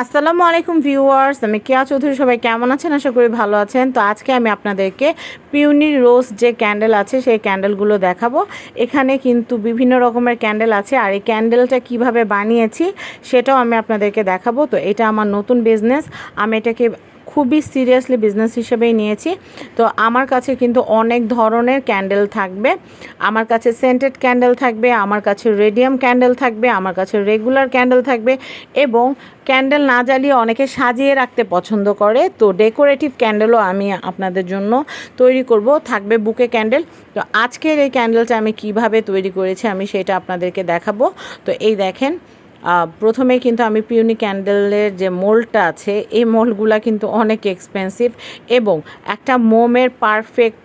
আসসালামু আলাইকুম ভিউয়ার্স, আমি কেয়া চৌধুরী, সবাই কেমন আছেন? আশা করি ভালো আছেন। তো আজকে আমি আপনাদেরকে পিউনি রোজ যে ক্যান্ডেল আছে, সেই ক্যান্ডেলগুলো দেখাবো। এখানে কিন্তু বিভিন্ন রকমের ক্যান্ডেল আছে, আর এই ক্যান্ডেলটা কীভাবে বানিয়েছি, সেটাও আমি আপনাদেরকে দেখাবো। তো এটা আমার নতুন বিজনেস আমি এটাকে খুবই সিরিয়াসলি বিজনেস হিসেবেই নিয়েছি। তো আমার কাছে কিন্তু অনেক ধরনের ক্যান্ডেল থাকবে। আমার কাছে সেন্টেড ক্যান্ডেল থাকবে, আমার কাছে রেডিয়াম ক্যান্ডেল থাকবে, আমার কাছে রেগুলার ক্যান্ডেল থাকবে এবং ক্যান্ডেল না জ্বালিয়ে অনেকে সাজিয়ে রাখতে পছন্দ করে। তো ডেকোরেটিভ ক্যান্ডেলও আমি আপনাদের জন্য তৈরি করব, থাকবে বুকে ক্যান্ডেল। তো আজকের এই ক্যান্ডেলটা আমি কীভাবে তৈরি করেছি আমি সেটা আপনাদেরকে দেখাবো। তো এই দেখেন প্রথমে কিন্তু আমি পিউনি ক্যান্ডেলের যে মোল্ডটা আছে, এই মোল্ডগুলো কিন্তু অনেক এক্সপেন্সিভ এবং একটা মোমের পারফেক্ট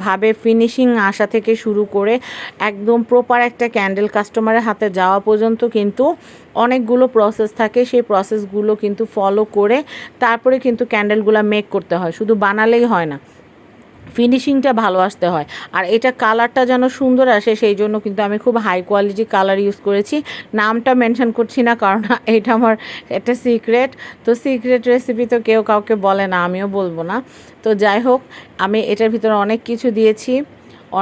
ভাবে ফিনিশিং আসা থেকে শুরু করে একদম প্রপার একটা ক্যান্ডেল কাস্টমারের হাতে যাওয়া পর্যন্ত কিন্তু অনেকগুলো প্রসেস থাকে। সেই প্রসেসগুলো কিন্তু ফলো করে তারপরে কিন্তু ক্যান্ডেলগুলো মেক করতে হয়। শুধু বানালেই হয় না। ফিনিশিংটা ভালো আসতে হয়। আর এটা কালারটা যেন সুন্দর আসে, সেই জন্য কিন্তু আমি খুব হাই কোয়ালিটি কালার ইউজ করেছি। নামটা মেনশন করছি না, কারণ এটা আমার একটা সিক্রেট তো সিক্রেট রেসিপি তো কেউ কাউকে বলে না, আমিও বলব না। তো যাই হোক, আমি এটার ভিতরে অনেক কিছু দিয়েছি,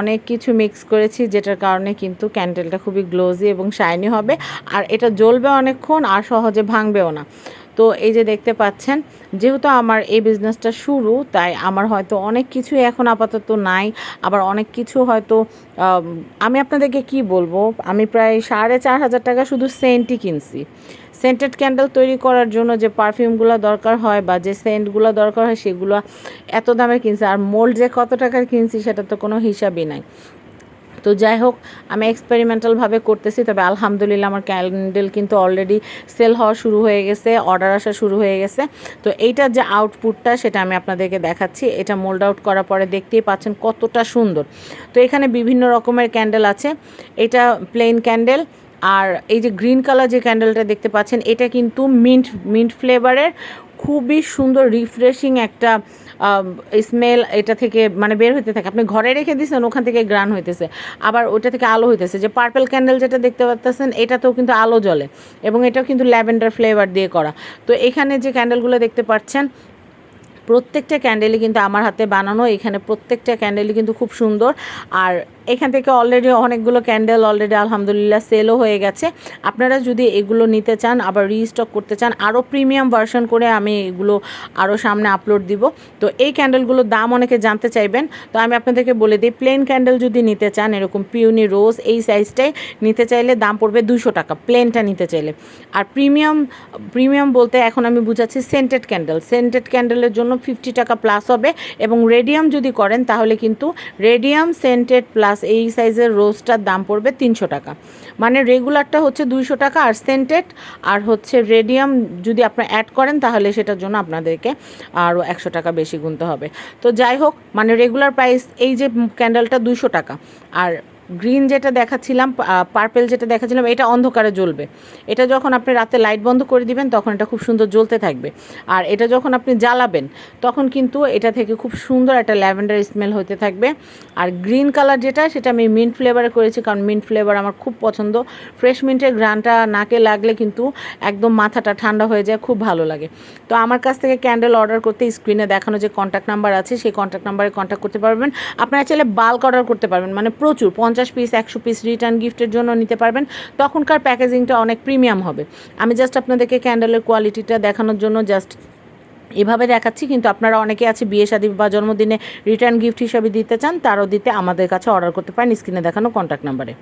অনেক কিছু মিক্স করেছি, যেটার কারণে কিন্তু ক্যান্ডেলটা খুবই গ্লোজি এবং শাইনি হবে। আর এটা জ্বলবে অনেকক্ষণ, আর সহজে ভাঙবেও না। তো এই যে দেখতে পাচ্ছেন, যেহেতু আমার এই বিজনেসটা শুরু, তাই আমার হয়তো অনেক কিছু এখন আপাতত নাই। আবার অনেক কিছু হয়তো, আমি আপনাদেরকে কি বলব? আমি প্রায় সাড়ে চার হাজার টাকা শুধু সেন্টই কিনছি। সেন্টেড ক্যান্ডেল তৈরি করার জন্য যে পারফিউমগুলো দরকার হয় বা যে সেন্টগুলো দরকার হয়, সেগুলো এত দামে কিনছি। আর মোল্ড যে কত টাকার কিনছি, সেটা তো কোনো হিসাবই নাই। তো যাই হোক, আমি এক্সপেরিমেন্টালভাবে করতেছি, তবে আলহামদুলিল্লাহ আমার ক্যান্ডেল কিন্তু অলরেডি সেল হওয়া শুরু হয়ে গেছে অর্ডার আসা শুরু হয়ে গেছে। তো এইটার যে আউটপুটটা সেটা আমি আপনাদেরকে দেখাচ্ছি, এটা মোল্ড আউট করার পরে দেখতেই পাচ্ছেন কতটা সুন্দর। তো এখানে বিভিন্ন রকমের ক্যান্ডেল আছে, এটা প্লেন ক্যান্ডেল আর এই যে গ্রিন কালার যে ক্যান্ডেলটা দেখতে পাচ্ছেন, এটা কিন্তু মিন্ট মিন্ট ফ্লেভারের খুবই সুন্দর রিফ্রেশিং একটা স্মেল এটা থেকে মানে বের হইতে থাকে। আপনি ঘরে রেখে দিয়েছেন ওখান থেকে গ্রান হইতেছে। আবার ওটা থেকে আলো হইতেছে। যে পার্পেল ক্যান্ডেল যেটা দেখতে পাচ্ছেন, এটাতেও কিন্তু আলো জ্বলে এবং এটাও কিন্তু ল্যাভেন্ডার ফ্লেভার দিয়ে করা। তো এখানে যে ক্যান্ডেলগুলো দেখতে পাচ্ছেন, প্রত্যেকটা ক্যান্ডেলই কিন্তু আমার হাতে বানানো। এখানে প্রত্যেকটা ক্যান্ডেলই কিন্তু খুব সুন্দর। আর এখান থেকে অলরেডি অনেকগুলো ক্যান্ডেল অলরেডি আলহামদুলিল্লাহ সেলও হয়ে গেছে। আপনারা যদি এগুলো নিতে চান, আবার রিস্টক করতে চান আরও প্রিমিয়াম ভার্সন করে আমি এগুলো আরও সামনে আপলোড দিব। তো এই ক্যান্ডেলগুলোর দাম অনেকে জানতে চাইবেন। তো আমি আপনাদেরকে বলে দিই প্লেন ক্যান্ডেল যদি নিতে চান, এরকম পিউনি রোজ এই সাইজটাই নিতে চাইলে দাম পড়বে দুশো টাকা প্লেনটা নিতে চাইলে। আর প্রিমিয়াম প্রিমিয়াম বলতে এখন আমি বুঝাচ্ছি সেন্টেড ক্যান্ডেল সেন্টেড ক্যান্ডেলের জন্য ফিফটি টাকা প্লাস হবে এবং রেডিয়াম যদি করেন, তাহলে কিন্তু রেডিয়াম সেন্টেড প্লাস এই সাইজের রোজটার দাম পড়বে তিনশো টাকা। মানে রেগুলারটা হচ্ছে দুইশো টাকা আর সেন্টেড আর হচ্ছে রেডিয়াম যদি আপনারা অ্যাড করেন তাহলে সেটার জন্য আপনাদেরকে আরও একশো টাকা বেশি গুনতে হবে। তো যাই হোক মানে রেগুলার প্রাইস এই যে ক্যান্ডেলটা দুইশো টাকা আর গ্রিন যেটা দেখাচ্ছিলাম পার্পেল যেটা দেখাচ্ছিলাম, এটা অন্ধকারে জ্বলবে। এটা যখন আপনি রাতে লাইট বন্ধ করে দিবেন, তখন এটা খুব সুন্দর জ্বলতে থাকবে। আর এটা যখন আপনি জ্বালাবেন, তখন কিন্তু এটা থেকে খুব সুন্দর একটা ল্যাভেন্ডার স্মেল হতে থাকবে। আর গ্রিন কালার যেটা, সেটা আমি মিন্ট ফ্লেভারে করেছি, কারণ মিন্ট ফ্লেভার আমার খুব পছন্দ। ফ্রেশ মিন্টের গ্রানটা নাকে লাগলে কিন্তু একদম মাথাটা ঠান্ডা হয়ে যায়, খুব ভালো লাগে। তো আমার কাছ থেকে ক্যান্ডেল অর্ডার করতে স্ক্রিনে দেখানো যে কন্ট্যাক্ট নাম্বার আছে, সেই কন্ট্যাক্ট নাম্বারে কন্ট্যাক্ট করতে পারবেন। আপনারা চাইলে বাল্ক অর্ডার করতে পারবেন মানে প্রচুর পঞ্চাশ পিস একশো পিস রিটার্ন গিফটের জন্য নিতে পারবেন। তখনকার প্যাকেজিংটা অনেক প্রিমিয়াম হবে। আমি জাস্ট আপনাদেরকে ক্যান্ডেলের কোয়ালিটিটা দেখানোর জন্য জাস্ট এভাবে দেখাচ্ছি, কিন্তু আপনারা অনেকে আছে বিয়ে, শাদী বা জন্মদিনে রিটার্ন গিফট হিসাবে দিতে চান, তারও দিতে আমাদের কাছে অর্ডার করতে পারেন, স্ক্রিনে দেখানো কন্ট্যাক্ট নাম্বারে